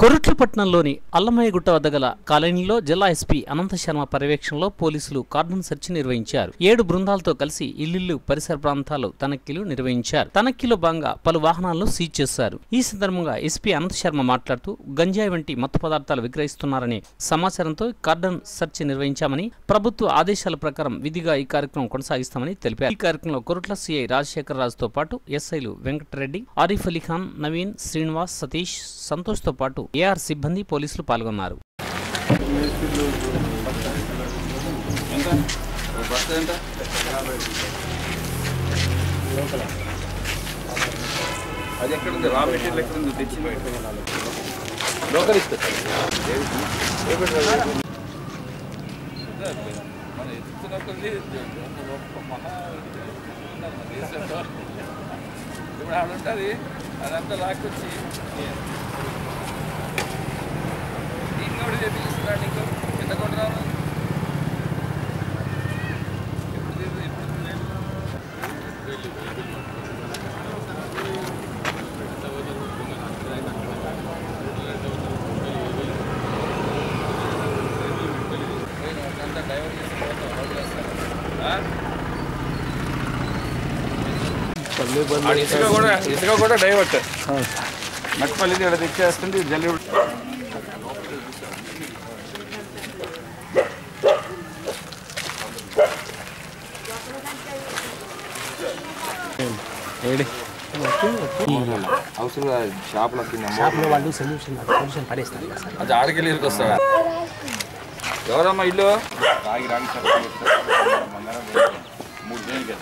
కొరుట్లపట్నంలోని అల్లమయ్యగుట్ట వద్ద గల కాలనీలో జిల్లా ఎస్పీ అనంత శర్మ పర్యవేక్షణలో పోలీసులు కార్డన్ సెర్చ్ నిర్వహించారు. ఏడు బృందాలతో కలిసి ఇల్లు పరిసర ప్రాంతాలు తనిఖీలు నిర్వహించారు. తనిఖీలో భాగంగా పలు వాహనాలను సీజ్ చేశారు. ఈ సందర్భంగా ఎస్పీ అనంత శర్మ మాట్లాడుతూ గంజాయి వంటి మత్తు పదార్థాలు విక్రయిస్తున్నారనే సమాచారంతో కార్డన్ సెర్చ్ నిర్వహించామని ప్రభుత్వ ఆదేశాల ప్రకారం విధిగా ఈ కార్యక్రమం కొనసాగిస్తామని తెలిపారు. ఈ కార్యక్రమంలో కొరుట్ల సిఐ రాజశేఖర రాజుతో పాటు ఎస్ఐలు వెంకటరెడ్డి ఆరిఫ్ అలీ ఖాన్ నవీన్ శ్రీనివాస్ సతీష్ సంతోష్తో పాటు ఏఆర్ సిబ్బంది పోలీసులు పాల్గొన్నారు. అది ఎక్కడ ఉంది రా మెటీరియల్ ఎక్కడ ఉంది తెచ్చి లోకల్ ఇప్పుడు అదంతా లాక్కొచ్చి దీన్ని కూడా చేపిస్తున్నాడు నీకు ఎంత కొట్టున్నాను ఇప్పుడు తీసు- ఇప్పుడు అంతా డైవర్ట్ చేసి పోతాం వదిలేస్తాను. ఆ? ఆడ ఇసుక కూడా ఇసుక కూడా డైవర్ట్. మట్టిపల్లి ఇక్కడ తెచ్చేస్తుంది జల్లి అవసరం షాప్లో షాప్లో వాళ్ళు సొల్యూషన్ సొల్యూషన్ పడేస్తారు. అది ఆడకెళ్ళి వస్తావా ఎవరమ్మా ఇల్లు రాగి రాగి మూడు వేలు కదా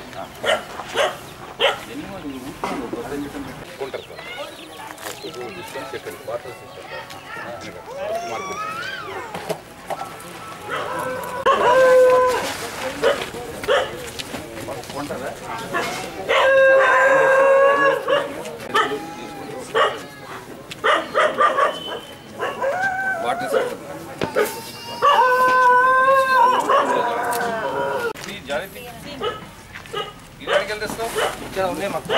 ఇది ఆడికి వెళ్తేస్తావు? ఇక్కడ ఉన్నాయి మాకు.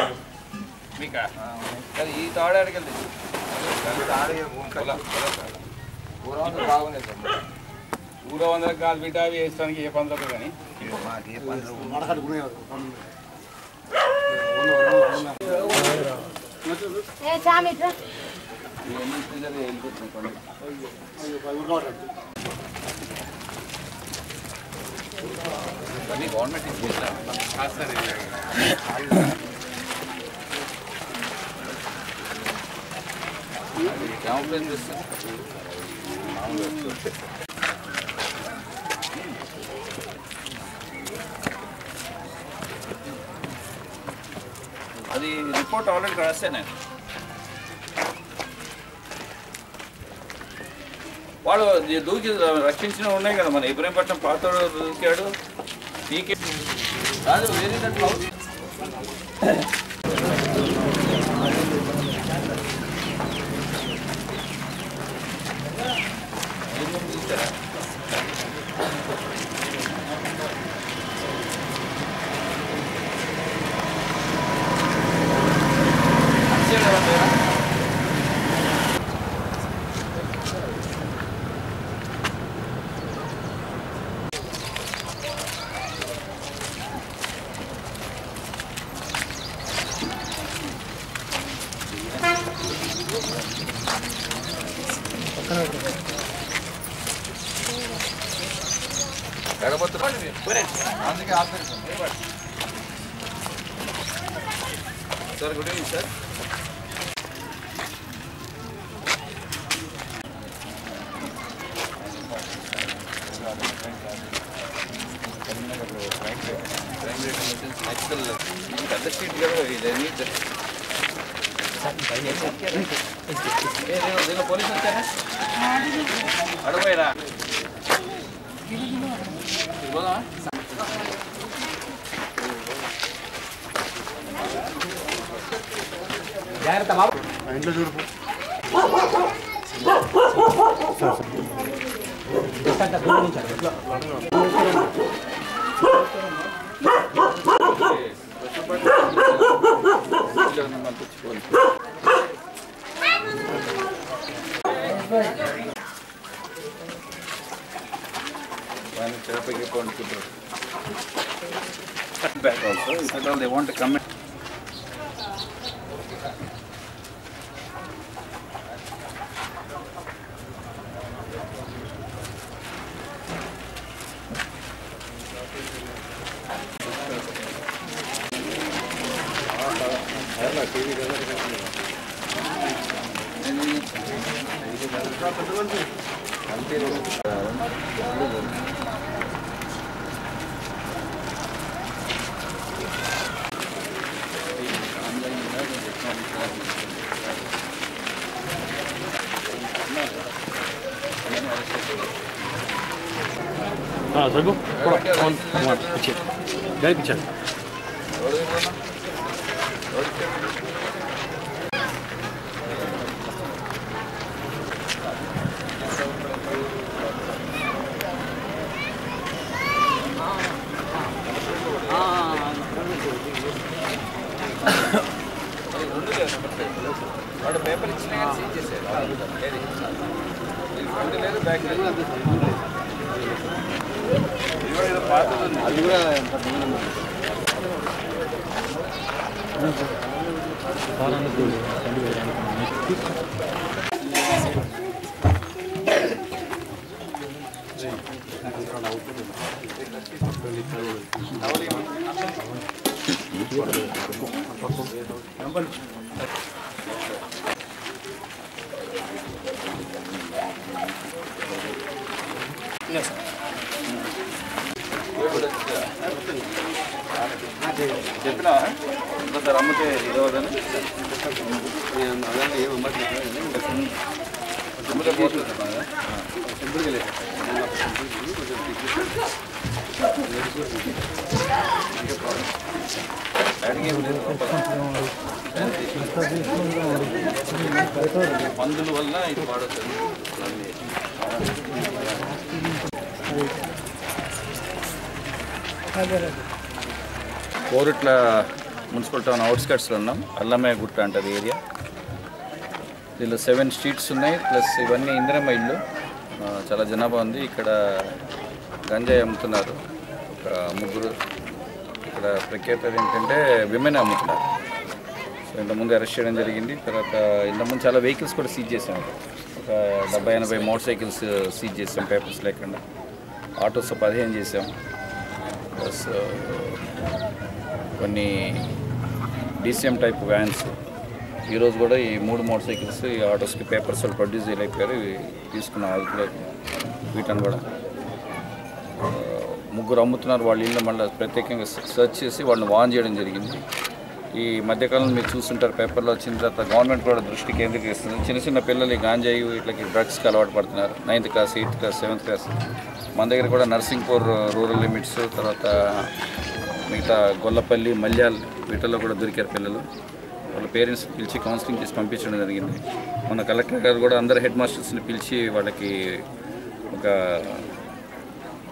మీకా? అది ఈ తాడు వెళ్తే. బాగున్నాయి సార్. ఊరో వందల కాలు బిడ్డ అవి వేస్తానికి ఏ పందులకు కానీ. ఏ ఇవన్నీ గవర్నమెంట్ కంప్లైంట్ అది రిపోర్ట్ ఆల్రెడీ రాశాను నేను. వాడు దూకి రక్షించిన ఉన్నాయి కదా మన ఇబ్రహీంపట్నం పాతోడు దూకాడు నీకే కాదు వేరే దాంట్లో ఎడబోతున్నాడు అందుకే ఆపేస్తాను సార్ గుడ్ ఈవినింగ్ సార్ పెద్ద స్ట్రీట్ కదా ఇది నీట్ జాగ్రత్త బాబు జస్ట్ అంత దూరం একটা অ্যানিমাল কিছু বলি Back also. All they want to come. हाँ सर थोड़ा ऑन वहाँ पीछे गाड़ी पीछे చేసేది ఏది ఫ్రంట్ లేదు బ్యాక్ లేదు ఇది కూడా ఏదో పాతది ఉంది. చెప్పినా ఇంకోసారి అమ్మితే ఇదవదని అమ్మితే పోతుంది బాగా. అడిగే లేదు. పందుల వల్ల ఇది పాడవుతుంది కోరుట్ల మున్సిపల్ టౌన్ అవుట్స్కట్స్లో ఉన్నాం. అల్లమయ్య గుట్ట అంటది ఏరియా. దీనిలో సెవెన్ స్ట్రీట్స్ ఉన్నాయి ప్లస్ ఇవన్నీ ఇందిరమ్మ ఇల్లు. చాలా జనాభా ఉంది. ఇక్కడ గంజాయి అమ్ముతున్నారు. ఒక ముగ్గురు. ఇక్కడ ప్రఖ్యాత ఏంటంటే విమెన్ అమ్ముతున్నారు. సో ఇంతకుముందు అరెస్ట్ చేయడం జరిగింది. తర్వాత ఇంతకుముందు చాలా వెహికల్స్ కూడా సీజ్ చేసాం ఒక డెబ్బై ఎనభై మోటార్ సైకిల్స్ సీజ్ చేసాం పేపర్స్ లేకుండా. ఆటోస్ పదిహేను చేసాం ప్లస్ కొన్ని డీసీఎం టైప్ వ్యాన్స్. ఈరోజు కూడా ఈ మూడు మోటార్ సైకిల్స్ ఈ ఆటోస్కి పేపర్స్ ప్రొడ్యూస్ చేయలేకపోయారు. ఇవి తీసుకున్నాం కూడా వీటని కూడా. ముగ్గురు అమ్ముతున్నారు వాళ్ళ ఇల్లు మళ్ళీ ప్రత్యేకంగా సెర్చ్ చేసి వాళ్ళని వాన్ చేయడం జరిగింది. ఈ మధ్యకాలంలో మీరు చూస్తుంటారు పేపర్లో వచ్చిన తర్వాత గవర్నమెంట్ కూడా దృష్టి కేంద్రీకరిస్తుంది. చిన్న చిన్న పిల్లలు గాంజాయి ఇట్లకి డ్రగ్స్కి అలవాటు పడుతున్నారు. Ninth class eighth class seventh class మన దగ్గర కూడా నర్సింగ్పూర్ రూరల్ లిమిట్స్ తర్వాత మిగతా గొల్లపల్లి మల్యాల్ వీటిల్లో కూడా దొరికారు పిల్లలు. వాళ్ళ పేరెంట్స్ పిలిచి కౌన్సిలింగ్ చేసి పంపించడం జరిగింది. మన కలెక్టర్ గారు కూడా అందరు హెడ్ మాస్టర్స్ని పిలిచి వాళ్ళకి ఒక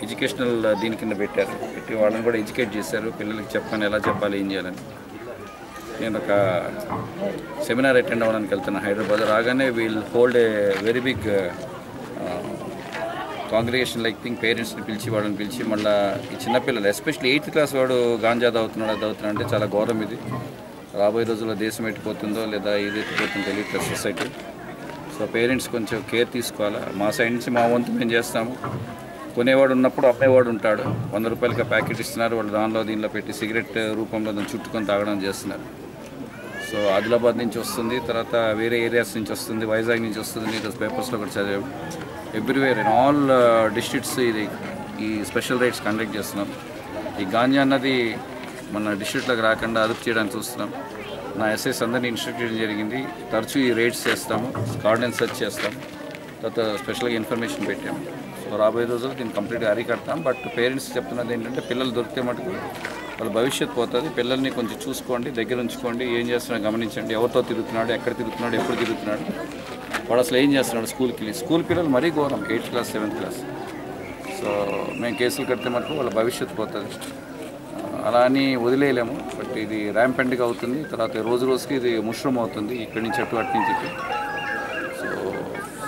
ఎడ్యుకేషనల్ దీని కింద పెట్టారు. పెట్టి వాళ్ళని కూడా ఎడ్యుకేట్ చేశారు. పిల్లలకి చెప్పని ఎలా చెప్పాలి ఏం చేయాలని. నేను ఒక సెమినార్ అటెండ్ అవ్వడానికి వెళ్తున్నాను హైదరాబాద్ రాగానే we'll hold a very big congregation like thing పేరెంట్స్ని పిలిచి వాళ్ళని పిలిచి మళ్ళీ ఈ చిన్నపిల్లలు ఎస్పెషల్లీ ఎయిత్ క్లాస్ వాడు గాంజా తాగుతున్నాడు అది అవుతున్నాడు అంటే చాలా ఘోరం ఇది. రాబోయే రోజుల్లో దేశం ఎట్టిపోతుందో లేదా ఏది ఎట్టిపోతుందో తెలియదు సొసైటీ. సో పేరెంట్స్ కొంచెం కేర్ తీసుకోవాలా. మా సైడ్ నుంచి మా వంతు మేము చేస్తాము. కొనేవాడు ఉన్నప్పుడు అమ్మేవాడు ఉంటాడు. వంద రూపాయలకి ప్యాకెట్ ఇస్తున్నారు. వాళ్ళు దానిలో దీనిలో పెట్టి సిగరెట్ రూపంలో దాన్ని చుట్టుకొని తాగడం చేస్తున్నారు. సో ఆదిలాబాద్ నుంచి వస్తుంది. తర్వాత వేరే ఏరియాస్ నుంచి వస్తుంది. వైజాగ్ నుంచి వస్తుంది. ఈరోజు పేపర్స్లో కూడా చదివాం. ఎవ్రీవేర్ ఇన్ ఆల్ డిస్ట్రిక్ట్స్ ఇది ఈ స్పెషల్ రైడ్స్ కండక్ట్ చేస్తున్నాం. ఈ గాంజా అన్నది మన డిస్ట్రిక్ట్లోకి రాకుండా అదుపు చేయడానికి చూస్తున్నాం. నా ఎస్ఐస్ అందరినీ ఇన్స్ట్రక్ట్ చేయడం జరిగింది. తరచూ ఈ రైడ్స్ చేస్తాము. గార్డెన్ సెర్చ్ చేస్తాము తర్వాత స్పెషల్గా ఇన్ఫర్మేషన్ పెట్టాము సో రాబోయే రోజులు దీన్ని కంప్లీట్గా అరికడతాం. బట్ పేరెంట్స్ చెప్తున్నది ఏంటంటే పిల్లలు దొరికితే మటుకు వాళ్ళ భవిష్యత్తు పోతుంది. పిల్లల్ని కొంచెం చూసుకోండి దగ్గర ఉంచుకోండి ఏం చేస్తున్నాడో గమనించండి. ఎవరితో తిరుగుతున్నాడు ఎక్కడ తిరుగుతున్నాడు ఎప్పుడు తిరుగుతున్నాడు. వాడు అసలు ఏం చేస్తున్నాడు స్కూల్కి? వెళ్ళి స్కూల్ పిల్లలు మరీ ఘోరం eighth class seventh class. So మేము కేసులు కడితే మటుకు వాళ్ళ భవిష్యత్తు పోతుంది. అలా అని వదిలేయలేము. బట్ ఇది ర్యాంపెంట్గా అవుతుంది. తర్వాత రోజు రోజుకి ఇది ముష్రూమ్ అవుతుంది ఇక్కడి నుంచి అటు అటు నుంచి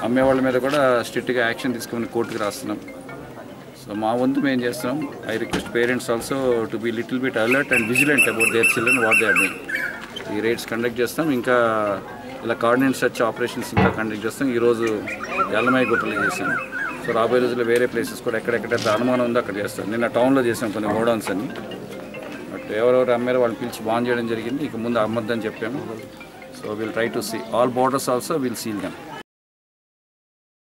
అమ్మే వాళ్ళ మీద కూడా స్ట్రిక్ట్గా యాక్షన్ తీసుకొని కోర్టుకి రాస్తున్నాం. సో మా వంతు మేము చేస్తున్నాం I request parents also to be little bit alert and vigilant about their children what they are doing. ఈ రైడ్స్ కండక్ట్ చేస్తాం ఇంకా ఇలా కార్డినెంట్ సర్చ్ ఆపరేషన్స్ ఇంకా కండక్ట్ చేస్తాం. ఈరోజు ఎల్లమయ్య గుట్టలు చేసాం సో రాబోయే రోజుల్లో వేరే ప్లేసెస్ కూడా ఎక్కడెక్కడైతే అనుమానం ఉందో అక్కడ చేస్తాం. నిన్న టౌన్లో చేసాం కొన్ని గోడౌన్స్ అని బట్ ఎవరెవరు అమ్మారో వాళ్ళని పిలిచి బాన్ చేయడం జరిగింది. ఇక ముందు అమ్మద్దని చెప్పాము. So will try to see. All borders also will seal them.